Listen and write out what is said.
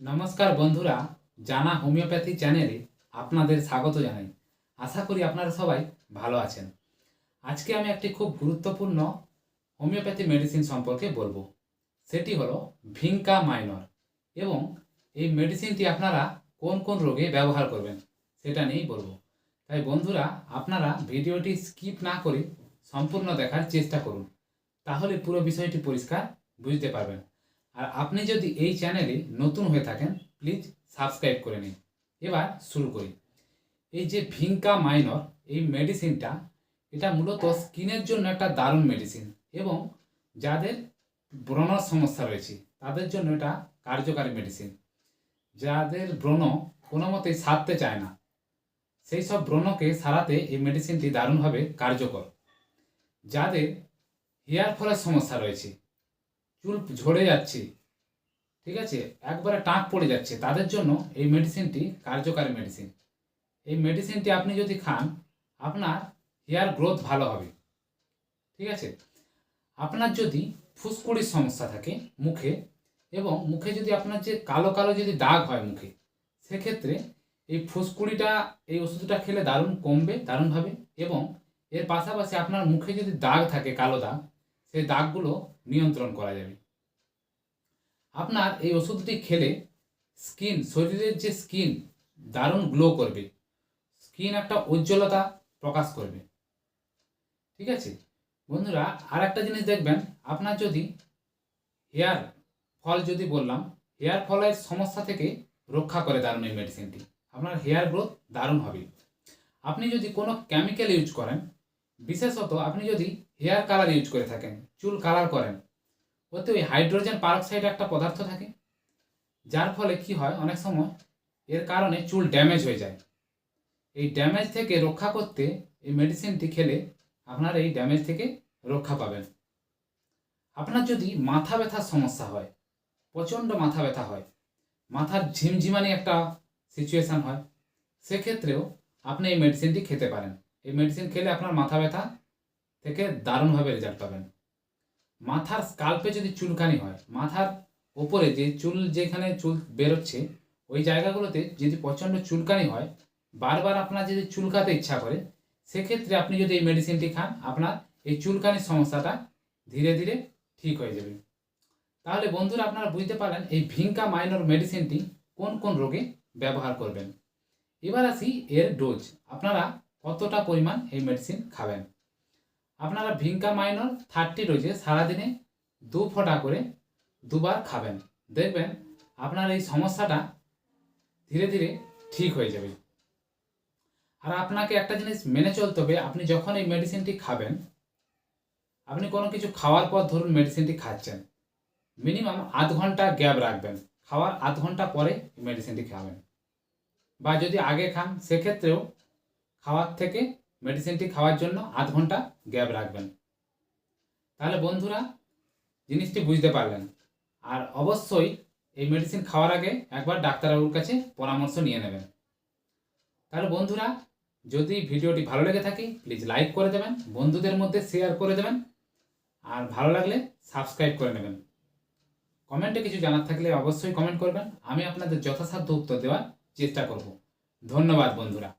নমস্কার বন্ধুরা, জানা হোমিওপ্যাথি চ্যানেলে আপনাদের স্বাগত জানাই। আশা করি আপনারা সবাই ভালো আছেন। আজকে আমি একটি খুব গুরুত্বপূর্ণ হোমিওপ্যাথি মেডিসিন সম্পর্কে বলব। সেটি হলো ভিঙ্কা মাইনর এবং এই মেডিসিনটি আপনারা কোন কোন রোগে ব্যবহার করবেন সেটা নিয়েই বলব। তাই বন্ধুরা, আপনারা ভিডিওটি স্কিপ না করে সম্পূর্ণ দেখার চেষ্টা করুন, তাহলে পুরো বিষয়টি পরিষ্কার বুঝতে পারবেন। আর আপনি যদি এই চ্যানেলে নতুন হয়ে থাকেন প্লিজ সাবস্ক্রাইব করে নিন। এবার শুরু করি। এই যে ভিঙ্কা মাইনর এই মেডিসিনটা এটা মূলত স্কিনের জন্য একটা দারুণ মেডিসিন এবং যাদের ব্রণর সমস্যা রয়েছে, তাদের জন্য এটা কার্যকারী মেডিসিন যাদের ব্রণ কোনো মতেই সারতে চায় না, সেই সব ব্রণকে সারাতে এই মেডিসিনটি দারুণভাবে কার্যকর। যাদের হেয়ার ফলের সমস্যা রয়েছে চুল ঝরে যাচ্ছে। ঠিক আছে? একবারে টাঁক পড়ে যাচ্ছে। তাদের জন্য এই মেডিসিনটি কার্যকারী মেডিসিন এই মেডিসিনটি আপনি যদি খান, আপনার হেয়ার গ্রোথ ভালো হবে। ঠিক আছে? আপনার যদি ফুসকুড়ির সমস্যা থাকে মুখে এবং মুখে যদি আপনার যে কালো কালো যদি দাগ হয় মুখে, সেক্ষেত্রে এই ফুসকুড়িটা, এই ওষুধটা খেলে দারুণ কমবে, দারুণভাবে এবং এর পাশাপাশি আপনার মুখে যদি দাগ থাকে, কালো দাগ সেই দাগগুলো নিয়ন্ত্রণ করা যাবে। আপনার এই ওষুধটি খেলে স্কিন, শরীরের যে স্কিন, দারুণ গ্লো করবে। স্কিন একটা উজ্জ্বলতা প্রকাশ করবে। ঠিক আছে? বন্ধুরা আর একটা জিনিস দেখবেন, আপনার যদি হেয়ার ফল যদি বললাম, হেয়ার ফলের সমস্যা থেকে রক্ষা করে দারুণ এই মেডিসিনটি আপনার হেয়ার গ্রোথ দারুণ হবে। আপনি যদি কোনো কেমিক্যাল ইউজ করেন বিশেষত আপনি যদি হেয়ার কালার ইউজ করে থাকেন, চুল কালার করেন, ওতে ওই হাইড্রোজেন পারক্সাইড একটা পদার্থ থাকে, যার ফলে কি হয়, অনেক সময় এর কারণে চুল ড্যামেজ হয়ে যায়। এই ড্যামেজ থেকে রক্ষা করতে এই মেডিসিনটি খেলে আপনার এই ড্যামেজ থেকে রক্ষা পাবেন। আপনার যদি মাথা ব্যথার সমস্যা হয়, প্রচণ্ড মাথা ব্যথা হয়, মাথার ঝিমঝিমানি একটা সিচুয়েশান হয়, সেক্ষেত্রেও আপনি এই মেডিসিনটি খেতে পারেন। এই মেডিসিন খেলে আপনার মাথা ব্যথা থেকে দারুণভাবে রেজাল্ট পাবেন। মাথার স্কাল্পে যদি চুলকানি হয়, মাথার ওপরে যে চুল যেখানে চুল বেরোচ্ছে, ওই জায়গাগুলোতে যদি প্রচণ্ড চুলকানি হয়, বারবার আপনার যদি চুলকাতে ইচ্ছা করে, সেক্ষেত্রে আপনি যদি এই মেডিসিনটি খান, আপনার এই চুলকানির সমস্যাটা ধীরে ধীরে ঠিক হয়ে যাবে। তাহলে বন্ধুরা, আপনারা বুঝতে পারলেন এই ভিঙ্কা মাইনর মেডিসিনটি কোন কোন রোগে ব্যবহার করবেন। এবার আসি এর ডোজ আপনারা কতটা পরিমাণ এই মেডিসিন খাবেন? আপনারা ভিঙ্কা মাইনর থার্টি ডোজে সারাদিনে দু ফোঁটা করে দুবার খাবেন। দেখবেন আপনার এই সমস্যাটা ধীরে ধীরে ঠিক হয়ে যাবে। আর আপনাকে একটা জিনিস মেনে চলতে হবে, আপনি যখন এই মেডিসিনটি খাবেন, আপনি কোনো কিছু খাওয়ার পর ধরুন মেডিসিনটি খাচ্ছেন মিনিমাম আধ ঘণ্টা গ্যাপ রাখবেন। খাওয়ার আধ ঘণ্টা পরে মেডিসিনটি খাবেন। বা যদি আগে খান, সেক্ষেত্রেও খাওয়ার থেকে মেডিসিনটি খাওয়ার জন্য আধ ঘণ্টা গ্যাপ রাখবেন। তাহলে বন্ধুরা, জিনিসটি বুঝতে পারলেন। আর অবশ্যই এই মেডিসিন খাওয়ার আগে একবার ডাক্তারবাবুর কাছে পরামর্শ নিয়ে নেবেন। তাহলে বন্ধুরা, যদি ভিডিওটি ভালো লেগে থাকে প্লিজ লাইক করে দেবেন, বন্ধুদের মধ্যে শেয়ার করে দেবেন, আর ভালো লাগলে সাবস্ক্রাইব করে নেবেন। কমেন্টে কিছু জানার থাকলে অবশ্যই কমেন্ট করবেন। আমি আপনাদের যথাসাধ্য উত্তর দেওয়ার চেষ্টা করব। ধন্যবাদ বন্ধুরা।